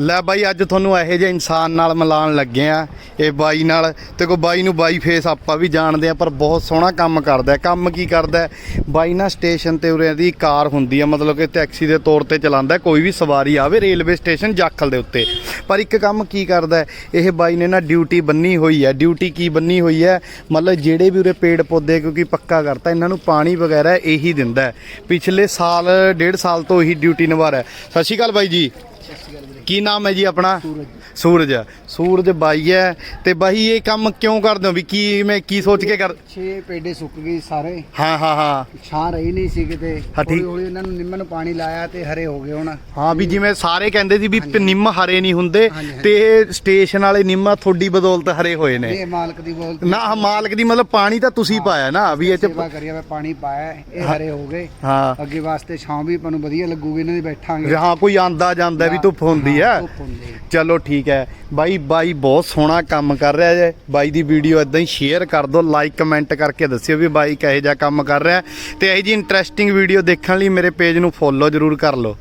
ਲੈ ਬਾਈ, ਅੱਜ ਤੁਹਾਨੂੰ ਇਹੋ ਜਿਹੇ ਇਨਸਾਨ ਨਾਲ ਮਿਲਾਉਣ ਲੱਗੇ ਆ, ਇਹ ਬਾਈ ਨਾਲ। ਤੇ ਕੋ ਬਾਈ ਨੂੰ ਬਾਈ ਫੇਸ ਆਪਾਂ ਵੀ ਜਾਣਦੇ ਆ, ਪਰ ਬਹੁਤ ਸੋਹਣਾ ਕੰਮ ਕਰਦਾ। ਕੰਮ ਕੀ ਕਰਦਾ? ਬਾਈ ਨਾ ਸਟੇਸ਼ਨ ਤੇ ਉਰੇ ਦੀ ਕਾਰ ਹੁੰਦੀ ਆ, ਮਤਲਬ ਕਿ ਟੈਕਸੀ ਦੇ ਤੌਰ ਤੇ ਚਲਾਉਂਦਾ, ਕੋਈ ਵੀ ਸਵਾਰੀ ਆਵੇ ਰੇਲਵੇ ਸਟੇਸ਼ਨ ਜਾਖਲ ਦੇ ਉੱਤੇ। ਪਰ ਇੱਕ ਕੰਮ ਕੀ ਕਰਦਾ? ਇਹ ਬਾਈ ਨੇ ਨਾ ਡਿਊਟੀ ਬੰਨੀ ਹੋਈ ਹੈ ਡਿਊਟੀ ਕੀ ਬੰਨੀ ਹੋਈ ਹੈ ਮਤਲਬ ਜਿਹੜੇ ਵੀ ਉਰੇ ਪੇੜ ਪੌਦੇ ਕਿਉਂਕਿ ਪੱਕਾ ਕਰਤਾ, ਇਹਨਾਂ ਨੂੰ ਪਾਣੀ ਵਗੈਰਾ ਇਹੀ ਦਿੰਦਾ। ਪਿਛਲੇ ਸਾਲ, ਡੇਢ ਸਾਲ ਤੋਂ ਇਹੀ ਡਿਊਟੀ ਨਿਭਾ ਰਿਹਾ। ਸਤਿ ਸ਼੍ਰੀ ਅਕਾਲ ਬਾਈ ਜੀ। ਕੀ ਨਾਮ ਹੈ ਜੀ ਆਪਣਾ? ਸੂਰਜ। ਸੂਰਜ। ਬਾਈ ਹੈ। ਤੇ ਬਾਈ ਇਹ ਕੰਮ ਕਿਉਂ ਕਰਦੇ ਹੋ? ਵੀ ਕੀ ਮੈਂ ਕੀ ਸੋਚ ਕੇ ਕਰ ਛੇ ਪੇਡੇ ਸੁੱਕ ਗਏ ਸਾਰੇ। ਹਾਂ ਹਾਂ ਹਾਂ। ਛਾਂ ਰਹੀ ਨਹੀਂ ਸੀ ਕਿਤੇ। ਹਾਂ। ਹੌਲੀ ਹੌਲੀ ਇਹਨਾਂ ਨੂੰ ਨਿੰਮਨ ਨੂੰ ਪਾਣੀ ਲਾਇਆ ਤੇ ਹਰੇ ਹੋ ਗਏ ਹੁਣ। ਹਾਂ ਵੀ ਜਿਵੇਂ ਸਾਰੇ ਕਹਿੰਦੇ ਸੀ ਵੀ ਨਿੰਮ ਹਰੇ ਨਹੀਂ ਹੁੰਦੇ। ਤੇ ਸਟੇਸ਼ਨ ਵਾਲੇ ਨਿੰਮ ਤੁਹਾਡੀ ਬਦੌਲਤ ਹਰੇ ਹੋਏ ਨੇ। ਇਹ ਮਾਲਕ ਦੀ ਬੋਲ ਨਾ ਆਹ ਮਾਲਕ ਦੀ ਮਤਲਬ ਪਾਣੀ ਤਾਂ ਤੁਸੀਂ ਪਾਇਆ ਨਾ ਵੀ ਇਹ ਚ ਸੇਵਾ ਕਰੀ ਜਾਵੇ ਪਾਣੀ ਪਾਇਆ ਇਹ ਹਰੇ ਹੋ ਗਏ। ਹਾਂ। ਅੱਗੇ ਵਾਸਤੇ ਛਾਂ ਵੀ ਆਪਾਂ ਨੂੰ ਵਧੀਆ ਲੱਗੂਗੀ ਇਹਨਾਂ ਦੀ ਬੈਠਾਂਗੇ। ਹਾਂ ਕੋਈ ਆਂਦਾ ਜਾਂਦਾ ਵੀ ਧੁੱਪ ਹੁੰਦੀ ਧੁੱਪ ਹੈ। ਚਲੋ ਠੀਕ ਹੈ। ਬਾਈ ਬਾਈ ਬਹੁਤ ਸੋਹਣਾ ਕੰਮ ਕਰ ਰਿਹਾ ਜੇ। ਬਾਈ ਦੀ ਵੀਡੀਓ ਇਦਾਂ ਹੀ ਸ਼ੇਅਰ ਕਰ ਦਿਓ ਲਾਈਕ ਕਮੈਂਟ ਕਰਕੇ ਦੱਸਿਓ ਵੀ ਬਾਈ ਕਿਹੋ ਜਿਹਾ ਕੰਮ ਕਰ ਰਿਹਾ। ਤੇ ਇਹੋ ਜੀ ਇੰਟਰਸਟਿੰਗ ਵੀਡੀਓ ਦੇਖਣ ਲਈ ਮੇਰੇ ਪੇਜ ਨੂੰ ਫੋਲੋ ਜ਼ਰੂਰ ਕਰ ਲਓ।